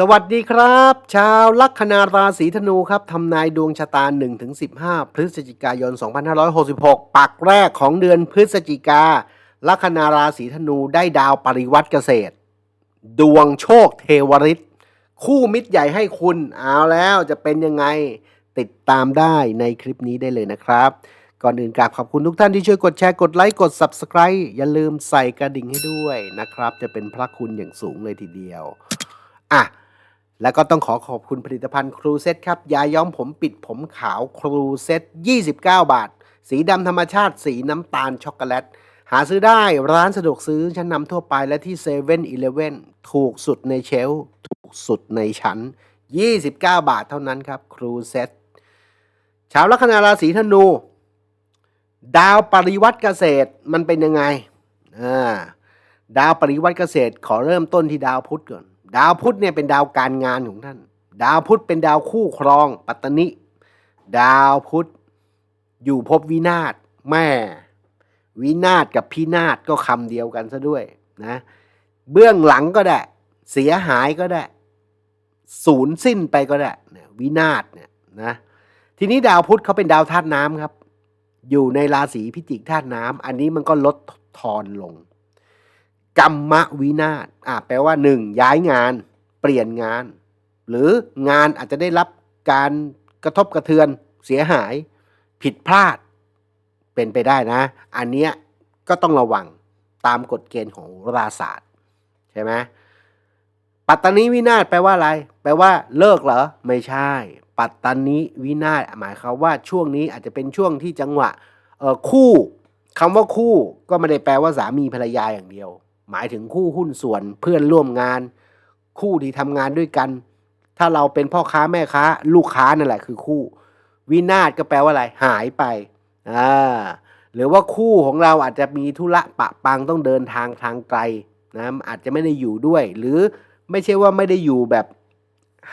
สวัสดีครับ ชาวลัคนาราศีธนูครับทำนายดวงชะตา 1-15 พฤศจิกายน 2566 ปักแรกของเดือนพฤศจิกา ลัคนาราศีธนูได้ดาวปริวัติเกษตร ดวงโชคเทวริตคู่มิตรใหญ่ให้คุณ เอาแล้วจะเป็นยังไง ติดตามได้ในคลิปนี้ได้เลยนะครับ ก่อนอื่นกราบขอบคุณทุกท่านที่ช่วยกดแชร์กดไลค์กด Subscribe อย่าลืมใส่กระดิ่งให้ด้วยนะครับ จะเป็นพระคุณอย่างสูงเลยทีเดียว อะ แล้วก็ต้องขอขอบคุณผลิตภัณฑ์ครูเซ็ตครับยาย้อมผมปิดผมขาวครูเซ็ต29 บาท สีดำธรรมชาติสีน้ำตาลช็อกโกแลต หาซื้อได้ร้านสะดวกซื้อชั้นนำทั่วไปและที่7 e เ e ่ e อถูกสุดในเชลฟ์ถูกสุดในชั้น 29 บาทเท่านั้นครับครูเซ็ตชาวลัคนาราศีธนู ดาวปริวัติเกษตรมันเป็นยังไงอ่าดาวปริวัติเกษตรขอเริ่มต้นที่ดาวพุธก่อน ดาวพุธเนี่ยเป็นดาวการงานของท่าน ดาวพุธเป็นดาวคู่ครอง ปัตตนิ ดาวพุธอยู่ภพวินาศแม่ วินาศกับพินาศก็คำเดียวกันซะด้วยนะเบื้องหลังก็ได้ เสียหายก็ได้สูญสิ้นไปก็ได้เนี่ยวินาศเนี่ยนะทีนี้ดาวพุธเขาเป็นดาวธาตุน้ำครับ อยู่ในราศีพิจิกธาตุน้ำอันนี้มันก็ลดทอนลง กรรมวินาศอะแปลว่าหนึ่งย้ายงานเปลี่ยนงาน หรืองานอาจจะได้รับการกระทบกระเทือนเสียหาย ผิดพลาด เป็นไปได้นะ อันเนี้ยก็ต้องระวังตามกฎเกณฑ์ของราศาสตร์ใช่ไหมปัตตานีวินาศแปลว่าอะไร แปลว่า เลิกเหรอ ไม่ใช่ ปัตตานีวินาศหมายความว่าช่วงนี้อาจจะเป็นช่วงที่จังหวะคู่คำว่าคู่ก็ไม่ได้แปลว่าสามีภรรยาอย่างเดียว หมายถึงคู่หุ้นส่วนเพื่อนร่วมงาน คู่ที่ทำงานด้วยกัน ถ้าเราเป็นพ่อค้าแม่ค้า ลูกค้านั่นแหละคือคู่ วินาศก็แปลว่าอะไรหายไปอ่าหรือว่าคู่ของเราอาจจะมีธุระปะปังต้องเดินทางทางไกลนะอาจจะไม่ได้อยู่ด้วย หรือไม่ใช่ว่าไม่ได้อยู่แบบ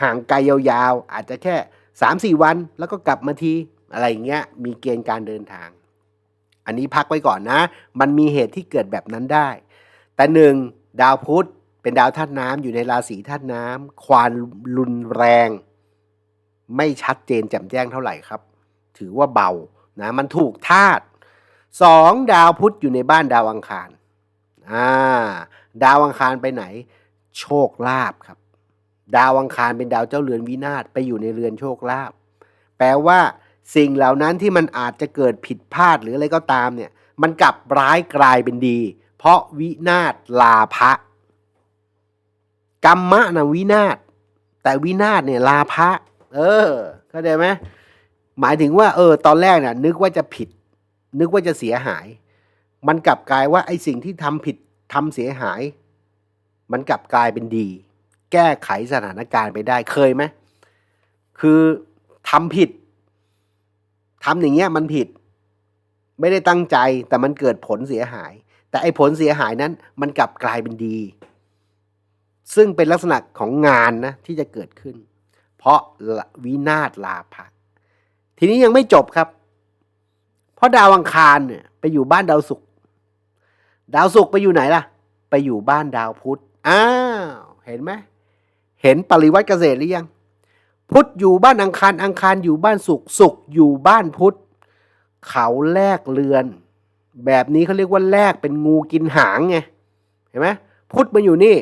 ห่างไกลยาวๆ อาจจะแค่สามสี่วันแล้วก็กลับมาทีอะไรเงี้ยมีเกณฑ์การเดินทาง อันนี้พักไว้ก่อนนะ มันมีเหตุที่เกิดแบบนั้นได้ แต่หนึ่งดาวพุธเป็นดาวธาตุน้ำอยู่ในราศีธาตุน้ำความรุนแรง ไม่ชัดเจนแจ่มแจ้งเท่าไหร่ครับ ถือว่าเบานะมันถูกธาตุสองดาวพุธอยู่ในบ้านดาวอังคารอ่าดาวอังคารไปไหน โชคลาภครับ ดาวอังคารเป็นดาวเจ้าเรือนวินาศไปอยู่ในเรือนโชคลาภแปลว่าสิ่งเหล่านั้นที่มันอาจจะเกิดผิดพลาดหรืออะไรก็ตามเนี่ย มันกลับร้ายกลายเป็นดี ราะวินาศลาภะกรรมะนะวินาศแต่วินาศเนี่ยลาภะเออเข้าใจไหมหมายถึงว่าเออตอนแรกเนี่ยนึกว่าจะผิด นึกว่าจะเสียหาย มันกลับกลายว่าไอ้สิ่งที่ทำผิดทำเสียหาย มันกลับกลายเป็นดี แก้ไขสถานการณ์ไปได้เคยไหมคือทำผิดทำอย่างเงี้ยมันผิด ไม่ได้ตั้งใจแต่มันเกิดผลเสียหาย แต่ไอ้ผลเสียหายนั้นมันกลับกลายเป็นดี ซึ่งเป็นลักษณะของงานนะที่จะเกิดขึ้น เพราะวินาศลาภะทีนี้ยังไม่จบครับ เพราะดาวอังคารเนี่ยไปอยู่บ้านดาวศุกร์ดาวศุกร์ไปอยู่ไหนล่ะ ไปอยู่บ้านดาวพุธอ้าวเห็นไหมเห็นปริวัติเกษตรหรือยัง พุธอยู่บ้านอังคารอังคารอยู่บ้านศุกร์ศุกร์อยู่บ้านพุธเขาแลกเรือน แบบนี้เขาเรียกว่าแลกเป็นงูกินหางไงเห็นไหมพุธมาอยู่นี่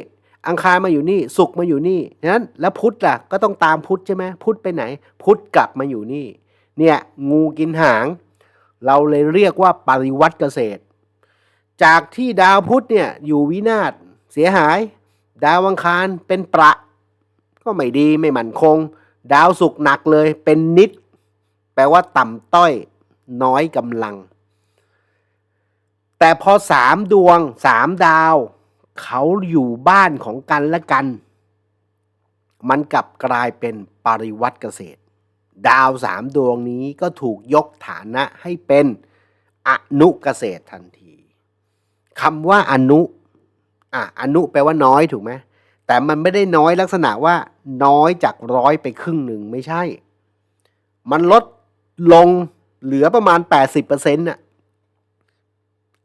อังคารมาอยู่นี่ศุกร์มาอยู่นี่นั้นแล้วพุธล่ะก็ต้องตามพุธใช่ไหมพุธไปไหน พุธกลับมาอยู่นี่ เนี่ยงูกินหาง เราเลยเรียกว่าปริวัติเกษตร จากที่ดาวพุธเนี่ยอยู่วินาศเสียหาย ดาวอังคารเป็นประ ก็ไม่ดีไม่มั่นคง ดาวศุกร์หนักเลยเป็นนิด แปลว่าต่ำต้อย น้อยกำลัง แต่พอสามดวงสามดาว เขาอยู่บ้านของกันและกัน มันกลับกลายเป็นปริวัติเกษตร ดาวสามดวงนี้ก็ถูกยกฐานะให้เป็นอนุเกษตรทันทีคำว่าอนุอะอนุแปลว่าน้อยถูกไหมแต่มันไม่ได้น้อยลักษณะว่าน้อยจากร้อยไปครึ่งหนึ่งไม่ใช่ มันลดลงเหลือประมาณ 80%น่ะ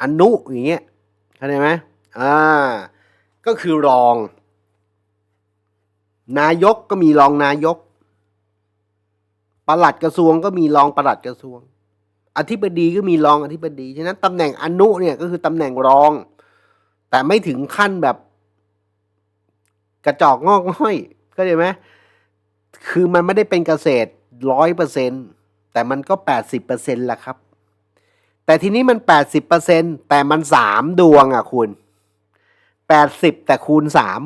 อนุอย่างเงี้ยเข้าใจไหมอ่าก็คือรอง นายกก็มีรองนายกประหลัดกระทรวงก็มีรองประหลัดกระทรวง อธิบดีก็มีรองอธิบดีฉะนั้นตำแหน่งอนุเนี่ยก็คือตำแหน่งรอง แต่ไม่ถึงขั้นแบบ กระจอกงอกง่อยก็ได้ไหมคือมันไม่ได้เป็นเกษตรร้อยเปอร์เซ็นแต่มันก็แปดสิบเปอร์เซ็นต์ละครับ แต่ทีนี้มันแปดสิบเปอร์เซ็นแต่มันสามดวงอะคุณแปดสิบแต่คูณสาม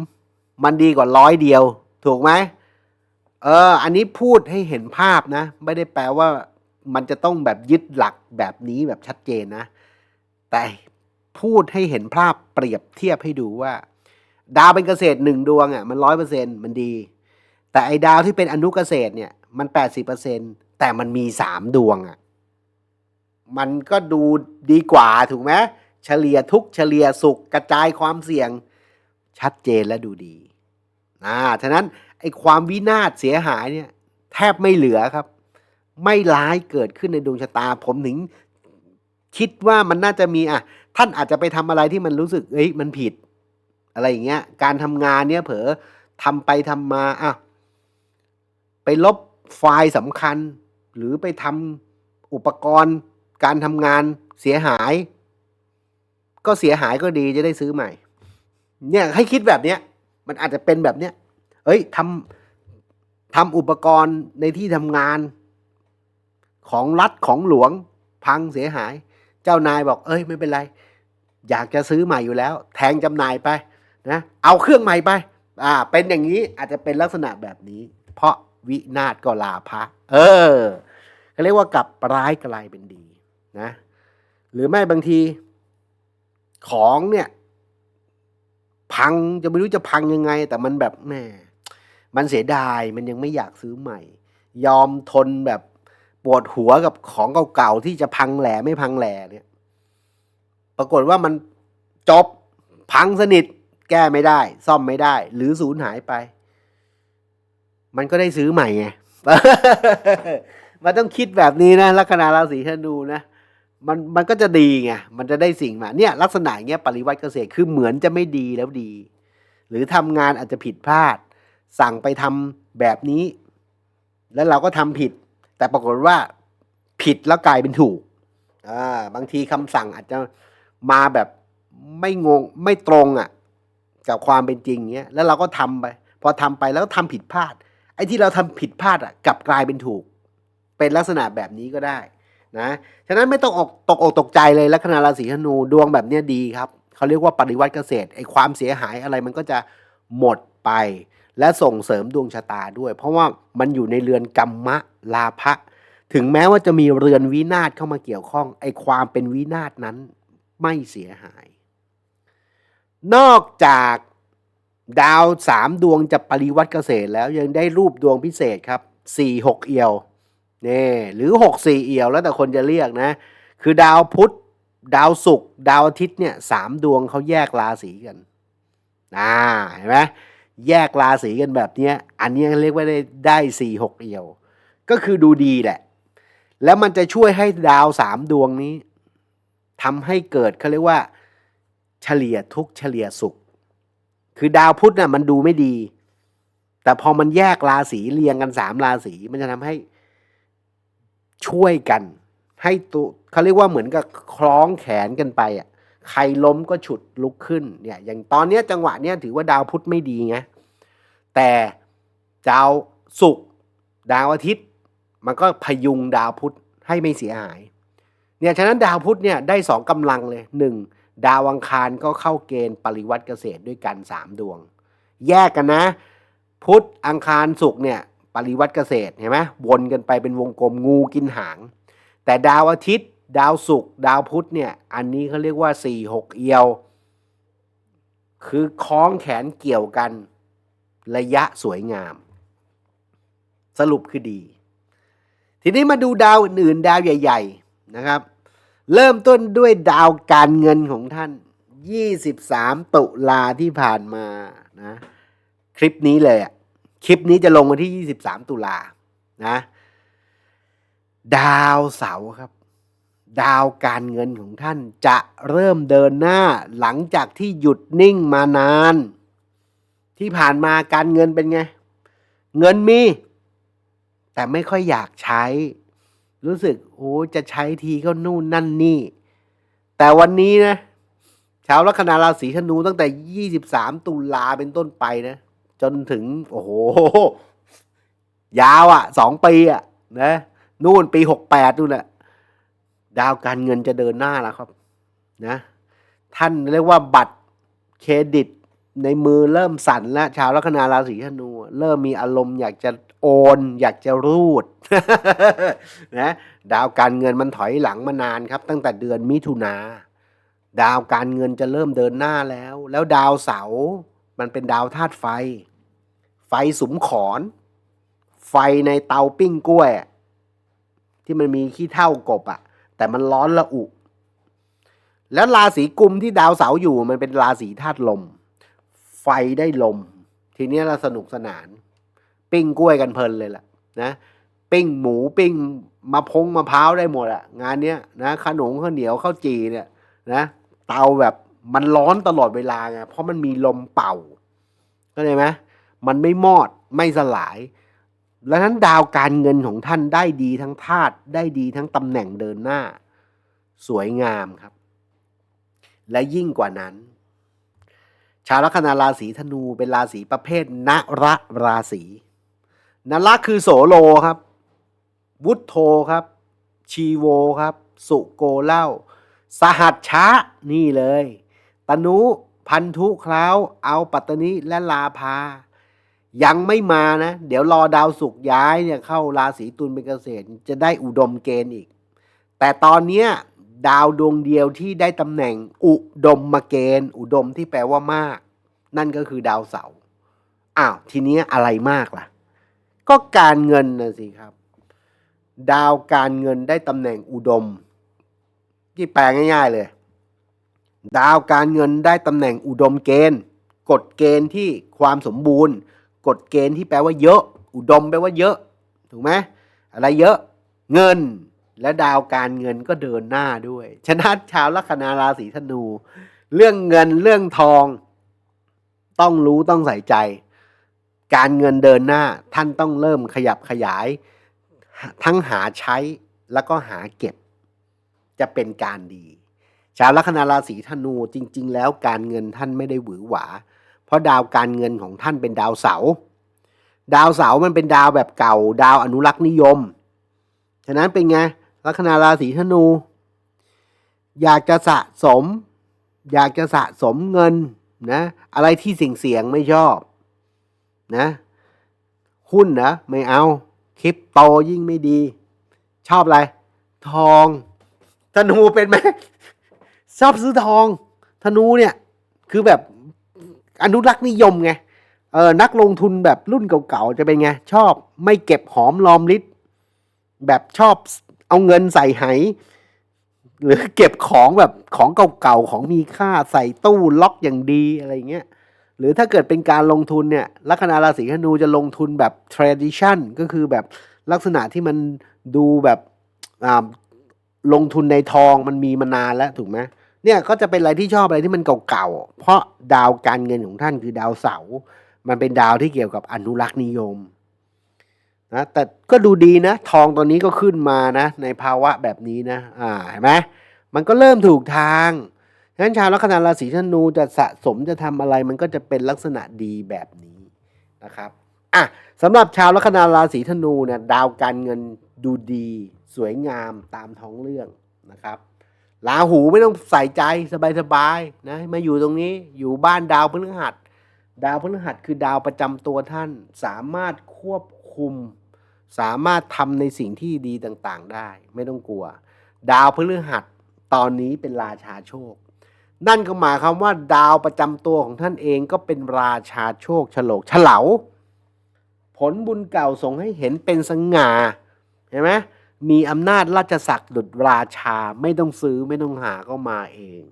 มันดีกว่าร้อยเดียว ถูกไหมเออ อันนี้พูดให้เห็นภาพนะ ไม่ได้แปลว่ามันจะต้องแบบยึดหลักแบบนี้แบบชัดเจนนะ แต่พูดให้เห็นภาพเปรียบเทียบให้ดูว่า ดาวเป็นเกษตรหนึ่งดวงอะมันร้อยเปอร์เซ็นมันดี แต่ไอ้ดาวที่เป็นอนุเกษตรเนี่ยมันแปดสิบเปอร์เซ็นแต่มันมีสามดวงอะ มันก็ดูดีกว่าถูกไหมเฉลี่ยทุกเฉลี่ยสุขกระจายความเสี่ยง ชัดเจนและดูดีอ่าฉะนั้นไอ้ความวินาศเสียหายเนี่ยแทบไม่เหลือครับ ไม่ร้ายเกิดขึ้นในดวงชะตา ผมถึงคิดว่ามันน่าจะมีอะ ท่านอาจจะไปทำอะไรที่มันรู้สึกเอ้ยมันผิด อะไรอย่างเงี้ย การทำงานเนี่ยเผลอทำไปทำมาอะไปลบไฟล์สำคัญ หรือไปทำอุปกรณ์ การทำงานเสียหาย ก็เสียหายก็ดีจะได้ซื้อใหม่ เนี่ยให้คิดแบบเนี้ย มันอาจจะเป็นแบบเนี้ยเอ้ยทำทำอุปกรณ์ในที่ทำงาน ของรัฐของหลวงพังเสียหาย เจ้านายบอก เอ้ยไม่เป็นไร อยากจะซื้อใหม่อยู่แล้ว แทงจำหน่ายไปนะเอาเครื่องใหม่ไป อ่า เป็นอย่างนี้อาจจะเป็นลักษณะแบบนี้ เพราะวินาศก็ลาภะเออเขาเรียกว่ากลับร้ายกลายเป็นดี นะหรือไม่บางที ของเนี่ย พังจะไม่รู้จะพังยังไง แต่มันแบบแหมมันเสียดายมันยังไม่อยากซื้อใหม่ ยอมทนแบบปวดหัวกับของเก่าๆที่จะพังแหล่ไม่พังแหล่เนี่ย ปรากฏว่ามันจบพังสนิท แก้ไม่ได้ ซ่อมไม่ได้ หรือสูญหายไป มันก็ได้ซื้อใหม่ไงมันต้องคิดแบบนี้นะลัคนาราศีธนูนะ มันมันก็จะดีไง มันจะได้สิ่งมาเนี่ยลักษณะเงี้ยปริวัติเกษตรคือเหมือนจะไม่ดีแล้วดี หรือทำงานอาจจะผิดพลาด สั่งไปทำแบบนี้ แล้วเราก็ทำผิด แต่ปรากฏว่าผิดแล้วกลายเป็นถูกอ่าบางทีคำสั่งอาจจะมาแบบไม่งงไม่ตรงอะกับความเป็นจริงเงี้ยแล้วเราก็ทำไป พอทำไปแล้วทำผิดพลาด ไอ้ที่เราทำผิดพลาดอะกลับกลายเป็นถูก เป็นลักษณะแบบนี้ก็ได้ นะฉะนั้นไม่ต้องออกตกอกตกใจเลยลัคนาราศีธนูดวงแบบนี้ดีครับเขาเรียกว่าปริวัติเกษตรไอ้ความเสียหายอะไรมันก็จะหมดไป และส่งเสริมดวงชะตาด้วย เพราะว่ามันอยู่ในเรือนกรรมะลาภะถึงแม้ว่าจะมีเรือนวินาศเข้ามาเกี่ยวข้องไอ้ความเป็นวินาศนั้นไม่เสียหาย นอกจากดาวสามดวงจะปริวัติเกษตรแล้วยังได้รูปดวงพิเศษครับสี่หกเอียว นี่หรือหกสี่เอียวแล้วแต่คนจะเรียกนะ คือดาวพุธดาวศุกร์ดาวอาทิตย์เนี่ยสามดวงเขาแยกราศีกันอ่าเห็นไหมแยกราศีกันแบบเนี้ยอันนี้เรียกว่าได้ได้สี่หกเอียว ก็คือดูดีแหละ แล้วมันจะช่วยให้ดาวสามดวงนี้ทำให้เกิดเขาเรียกว่า เฉลี่ยทุกเฉลี่ยสุข คือดาวพุธน่ะมันดูไม่ดี แต่พอมันแยกราศีเรียงกันสามราศีมันจะทำให้ ช่วยกัน ให้ตัวเขาเรียกว่าเหมือนกับคล้องแขนกันไปอะใครล้มก็ฉุดลุกขึ้นเนี่ยอย่างตอนเนี้ยจังหวะเนี้ยถือว่าดาวพุธไม่ดีไงแต่ดาวศุกร์ดาวอาทิตย์ มันก็พยุงดาวพุธให้ไม่เสียหายเนี่ยฉะนั้นดาวพุธเนี่ยได้สองกำลังเลยหนึ่งดาวอังคารก็เข้าเกณฑ์ปริวัติเกษตรด้วยกันสามดวง แยกกันนะ พุธอังคารศุกร์เนี่ย ปริวัติเกษตรเห็นไหมวนกันไปเป็นวงกลมงูกินหาง แต่ดาวอาทิตย์ ดาวศุกร์ดาวพุธเนี่ยอันนี้เขาเรียกว่าสี่หกเอียว คือคล้องแขนเกี่ยวกันระยะสวยงาม สรุปคือดี ทีนี้มาดูดาวอื่นๆ ดาวใหญ่ ๆนะครับ เริ่มต้นด้วยดาวการเงินของท่าน 23 ตุลาที่ผ่านมานะคลิปนี้เลยอะ คลิปนี้จะลงวันที่ 23 ตุลานะ ดาวเสาครับ ดาวการเงินของท่านจะเริ่มเดินหน้าหลังจากที่หยุดนิ่งมานาน ที่ผ่านมาการเงินเป็นไง เงินมี แต่ไม่ค่อยอยากใช้ รู้สึกโอ้จะใช้ทีก็นู่นนั่นนี่ แต่วันนี้นะชาวลัคนาราศีธนูตั้งแต่ 23 ตุลาเป็นต้นไปนะ จนถึง โอ้โห ยาวอะ่ะสองปีอะ่ะนะนู่นปี68นู่นแหละดาวการเงินจะเดินหน้าแล้วครับ นะ ท่านเรียกว่าบัตรเครดิตในมือเริ่มสั่นแล้วชาวลัคนาราศีธนูเริ่มมีอารมณ์อยากจะโอน อยากจะรูดนะดาวการเงินมันถอยหลังมานานครับ ตั้งแต่เดือนมิถุนาดาวการเงินจะเริ่มเดินหน้าแล้ว แล้วดาวเสาร์มันเป็นดาวธาตุไฟ ฟสุมขอน ไฟในเตาปิ้งกล้วย ที่มันมีขี้เท่ากบอะแต่มันร้อนละอุ แล้วราศีกุมที่ดาวเสาอยู่มันเป็นราศีธาตุลม ไฟได้ลม ทีนี้เราสนุกสนาน ปิ้งกล้วยกันเพลินเลยล่ะนะปิ้งหมูปิ้งมะพงมะพร้าวได้หมดอะงานเนี้ยนะขนมข้าวเหนียวข้าวจีเนี่ยนะเตาแบบมันร้อนตลอดเวลาไงเพราะมันมีลมเป่าเข้าใจไหม มันไม่มอดไม่สลาย แล้วนั้นดาวการเงินของท่านได้ดีทั้งธาตุได้ดีทั้งตำแหน่งเดินหน้า สวยงามครับ และยิ่งกว่านั้น ชาวลัคนาราศีธนูเป็นราศีประเภทนระราศีนระคือโสโลครับ วุฒโธครับ ชีโวครับ สุโกเล่า สหัชชะนี่เลย ตนุ พันธุคราว เอาปัตตนิและลาภา ยังไม่มานะ เดี๋ยวรอดาวศุกย้ายเนี่ยเข้าราศีตุลเป็นเกษตร จะได้อุดมเกณฑ์อีก แต่ตอนเนี้ยดาวดวงเดียวที่ได้ตำแหน่งอุดมมาเกณฑ์ อุดมที่แปลว่ามาก นั่นก็คือดาวเสาร์อ้าวทีเนี้ยอะไรมากล่ะ ก็การเงินนะสิครับ ดาวการเงินได้ตำแหน่งอุดม ที่แปลง่าย ๆเลย ดาวการเงินได้ตำแหน่งอุดมเกณฑ์กฎเกณฑ์ที่ความสมบูรณ์ กฎเกณฑ์ที่แปลว่าเยอะ อุดมแปลว่าเยอะ ถูกไหมอะไรเยอะเงินและดาวการเงินก็เดินหน้าด้วยฉะนั้นชาวลัคนาราศีธนู เรื่องเงินเรื่องทอง ต้องรู้ต้องใส่ใจ การเงินเดินหน้าท่านต้องเริ่มขยับขยาย ทั้งหาใช้แล้วก็หาเก็บ จะเป็นการดี ชาวลัคนาราศีธนูจริง ๆ แล้วการเงินท่านไม่ได้หวือหวา ราะดาวการเงินของท่านเป็นดาวเสา ดาวเสามันเป็นดาวแบบเก่า ดาวอนุรักษ์นิยม ฉะนั้นเป็นไงลัคนาราศีธนู อยากจะสะสม อยากจะสะสมเงินนะ อะไรที่เสี่ยงๆไม่ชอบนะหุ้นนะไม่เอาคริปโตยิ่งไม่ดี ชอบอะไร ทองธนูเป็นไหมชอบซื้อทองธนูเนี่ย คือแบบ อนุรักษ์นิยมไงเออนักลงทุนแบบรุ่นเก่าๆจะเป็นไง ชอบไม่เก็บหอมรอมริบแบบชอบเอาเงินใส่ไหหรือเก็บของแบบของเก่าๆของมีค่าใส่ตู้ล็อกอย่างดีอะไรเงี้ยหรือถ้าเกิดเป็นการลงทุนเนี่ยลัคนาราศีธนูจะลงทุนแบบ tradition ก็คือแบบลักษณะที่มันดูแบบลงทุนในทองมันมีมานานแล้วถูกไหม เนี่ยก็จะเป็นอะไรที่ชอบอะไรที่มันเก่าๆ เพราะดาวการเงินของท่านคือดาวเสาร์มันเป็นดาวที่เกี่ยวกับอนุรักษ์นิยมนะแต่ก็ดูดีนะ ทองตอนนี้ก็ขึ้นมานะ ในภาวะแบบนี้นะ อ่าเห็นไหมมันก็เริ่มถูกทางฉะนั้นชาวลัคนาราศีธนูจะสะสมจะทำอะไรมันก็จะเป็นลักษณะดีแบบนี้นะครับอะสำหรับชาวลัคนาราศีธนูเนี่ยดาวการเงินดูดี สวยงามตามท้องเรื่องนะครับ ลาหูไม่ต้องใส่ใจสบายๆนะมาอยู่ตรงนี้อยู่บ้านดาวพฤหัส ดาวพฤหัสคือดาวประจำตัวท่าน สามารถควบคุม สามารถทำในสิ่งที่ดีต่างๆได้ ไม่ต้องกลัว ดาวพฤหัสตอนนี้เป็นราชาโชค นั่นก็หมายความว่า ดาวประจำตัวของท่านเองก็เป็นราชาโชคฉลกเฉลาผลบุญเก่าส่งให้เห็นเป็นสง่าเห็นไหม มีอำนาจราชศักดิ์ดุจราชาไม่ต้องซื้อไม่ต้องหาก็มาเอง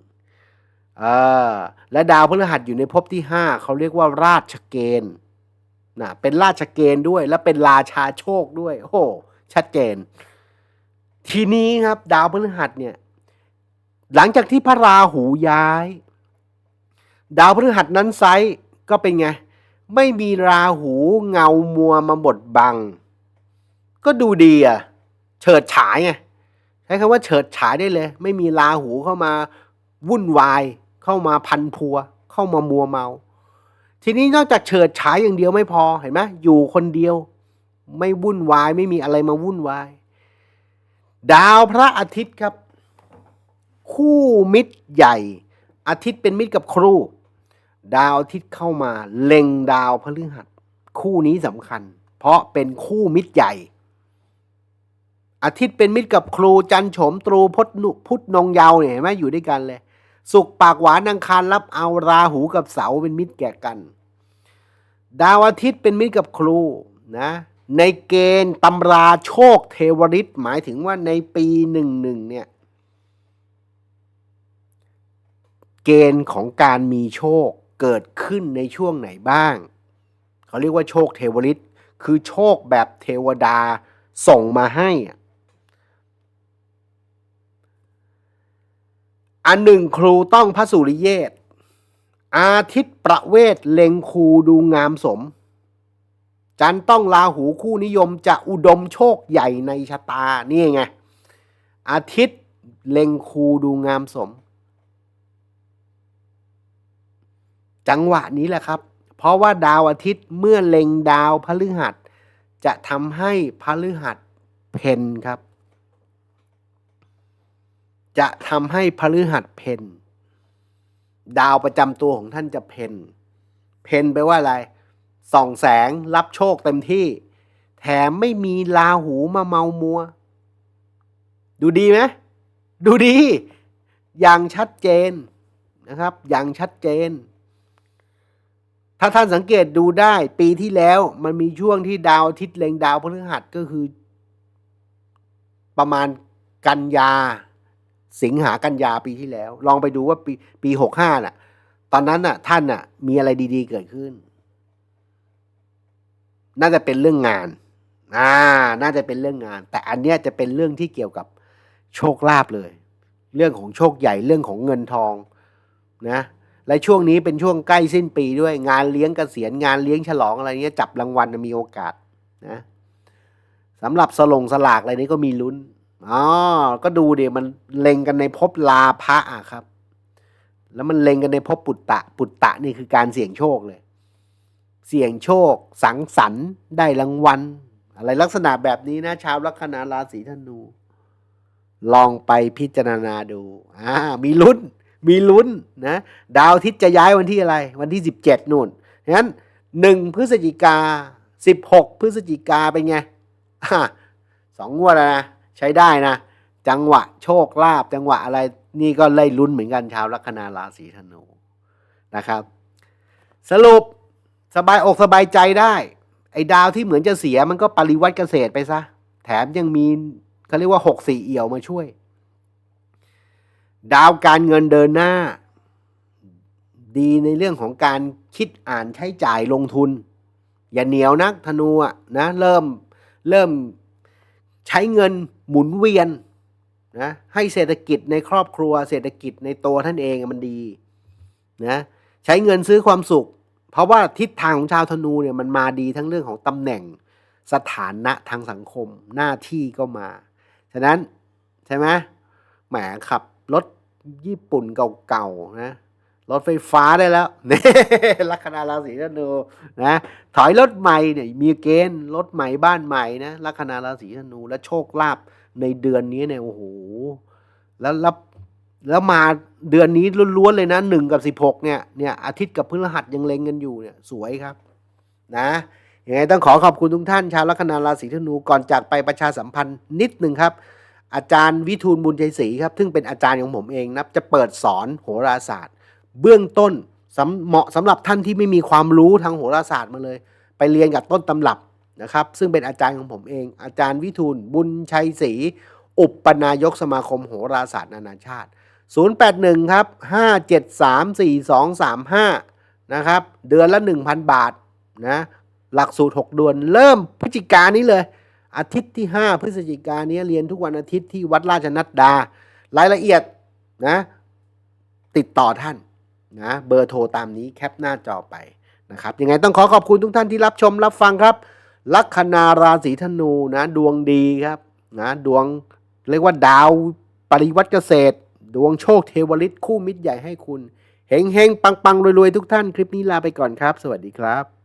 เออและดาวพฤหัสอยู่ในภพที่ห้าเขาเรียกว่าราชเกณฑ์นะเป็นราชเกณฑ์ด้วยและเป็นราชาโชคด้วย โอ้โหชัดเจน ทีนี้ครับ ดาวพฤหัสเนี่ย หลังจากที่พระราหูย้าย ดาวพฤหัสนั้นไซส์ก็เป็นไง ไม่มีราหูเงามัวมาบดบัง ก็ดูดีอะ เฉิดฉายไงใช้คำว่าเฉิดฉายได้เลย ไม่มีราหูเข้ามาวุ่นวาย เข้ามาพันพัว เข้ามามัวเมา ทีนี้นอกจากเฉิดฉายอย่างเดียวไม่พอเห็นไหมอยู่คนเดียว ไม่วุ่นวายไม่มีอะไรมาวุ่นวาย ดาวพระอาทิตย์ครับ คู่มิตรใหญ่ อาทิตย์เป็นมิตรกับครูดาวอาทิตย์เข้ามาเล็งดาวพฤหัส คู่นี้สำคัญ เพราะเป็นคู่มิตรใหญ่ อาทิตย์เป็นมิตรกับครูจันโฉมตรูพจนุพุธนงเยาวเนี่ยเห็นไหมอยู่ด้วยกันเลย สุกปากหวานอังคารรับเอาราหูกับเสาเป็นมิตรแก่กัน ดาวอาทิตย์เป็นมิตรกับครูนะในเกณฑ์ตำราโชคเทวริตหมายถึงว่าในปีหนึ่งหนึ่งเนี่ย เกณฑ์ของการมีโชคเกิดขึ้นในช่วงไหนบ้าง เขาเรียกว่าโชคเทวริตคือโชคแบบเทวดาส่งมาให้อะ อันหนึ่งครูต้องพระสุริเยศ อาทิตย์ประเวทเล็งครูดูงามสม จันต้องลาหูคู่นิยมจะอุดมโชคใหญ่ในชะตา นี่ไง อาทิตย์เล็งครูดูงามสม จังหวะนี้แหละครับ เพราะว่าดาวอาทิตย์เมื่อเล็งดาวพฤหัส จะทำให้พฤหัสเพนครับ จะทำให้พฤหัสเพนดาวประจำตัวของท่านจะเพนเพนแปว่าอะไร ส่องแสงรับโชคเต็มที่ แถมไม่มีลาหูมาเมามัว ดูดีไหมดูดี อย่างชัดเจนนะครับ อย่างชัดเจน ถ้าท่านสังเกตดูได้ปีที่แล้วมันมีช่วงที่ดาวอาทิตย์เล็งดาวพฤหัสก็คือ ประมาณกันยา สิงหากันยาปีที่แล้ว ลองไปดูว่าปีปีหกห้าน่ะ ตอนนั้นน่ะ ท่านน่ะ มีอะไรดีๆเกิดขึ้น น่าจะเป็นเรื่องงานอ่าน่าจะเป็นเรื่องงาน แต่อันเนี้ยจะเป็นเรื่องที่เกี่ยวกับโชคลาภเลย เรื่องของโชคใหญ่เรื่องของเงินทองนะและช่วงนี้เป็นช่วงใกล้สิ้นปีด้วยงานเลี้ยงเกษียณงานเลี้ยงฉลองอะไรเงี้ยจับรางวัลมีโอกาสนะสำหรับสลงสลากอะไรนี้ก็มีลุ้น อ๋อ ก็ดูเดี๋ยวมันเล็งกันในภพลาภะอะครับ แล้วมันเล็งกันในภพปุตตะ ปุตตะนี่คือการเสี่ยงโชคเลย เสี่ยงโชค สังสรรค์ได้รางวัล อะไรลักษณะแบบนี้นะชาวลัคนาราศีธนู ลองไปพิจารณาดู อ่า มีลุ้น มีลุ้นนะ ดาวอาทิตย์จะย้ายวันที่อะไร วันที่สิบเจ็ดนู่นงั้นหนึ่งพฤศจิกาสิบหกพฤศจิกาเป็นไงสองงวดแล้วนะ ช้ได้นะ จังหวะโชคลาภจังหวะอะไรนี่ก็ไล่ลุ้นเหมือนกันชาวลัคนาราศีธนูนะครับ สรุปสบายอกสบายใจได้ ไอ้ดาวที่เหมือนจะเสียมันก็ปริวัติเกษตรไปซะ แถมยังมีเขาเรียกว่าหกสี่เอี่ยวมาช่วย ดาวการเงินเดินหน้า ดีในเรื่องของการคิดอ่านใช้จ่ายลงทุน อย่าเหนียวนักธนูอะนะเริ่มเริ่ม ใช้เงินหมุนเวียนนะให้เศรษฐกิจในครอบครัว เศรษฐกิจในตัวท่านเองมันดีนะใช้เงินซื้อความสุข เพราะว่าทิศทางของชาวธนูเนี่ยมันมาดีทั้งเรื่องของตำแหน่งสถานะทางสังคมหน้าที่ก็มา ฉะนั้นใช่ไหมแหมขับรถญี่ปุ่นเก่าๆนะ รถไฟฟ้าได้แล้วเนี่ยลัคนาราศีธนูนะถอยรถใหม่เนี่ยมีเกณฑ์รถใหม่บ้านใหม่นะลัคนาราศีธนูและโชคลาภในเดือนนี้เนี่ยโอ้โหแล้วแล้วแล้วมาเดือนนี้ล้วนๆเลยนะหนึ่งกับสิบหกเนี่ยเนี่ยอาทิตย์กับพฤหัสยังเล็งกันอยู่เนี่ยสวยครับนะยังไงต้องขอขอบคุณทุกท่านชาวลัคนาราศีธนูก่อนจากไปประชาสัมพันธ์นิดหนึ่งครับ อาจารย์วิทูลบุญชัยศรีครับ ซึ่งเป็นอาจารย์ของผมเองนะจะเปิดสอนโหราศาสตร์ เบื้องต้นสำเหมาะสำหรับท่านที่ไม่มีความรู้ทางโหราศาสตร์มาเลย ไปเรียนกับต้นตำรับนะครับ ซึ่งเป็นอาจารย์ของผมเอง อาจารย์วิทูลบุญชัยศรีอุปนายกสมาคมโหราศาสตร์นานาชาติ 081 ครับ 5734235 นะครับ เดือนละ 1,000 บาทนะหลักสูตร 6 เดือน เริ่มพฤศจิกานี้เลย อาทิตย์ที่ 5 พฤศจิกานนี้เรียนทุกวันอาทิตย์ที่วัดราชนัดดา รายละเอียดนะติดต่อท่าน นะเบอร์โทรตามนี้แคปหน้าจอไปนะครับยังไงต้องขอขอบคุณทุกท่านที่รับชมรับฟังครับ ลัคนาราศีธนูนะดวงดีครับนะดวงเรียกว่าดาวปริวัติเกษตร ดวงโชคเทวฤทธิ์คู่มิตรใหญ่ให้คุณเฮงเฮงปังปังๆรวยๆทุกท่านคลิปนี้ลาไปก่อนครับ สวัสดีครับ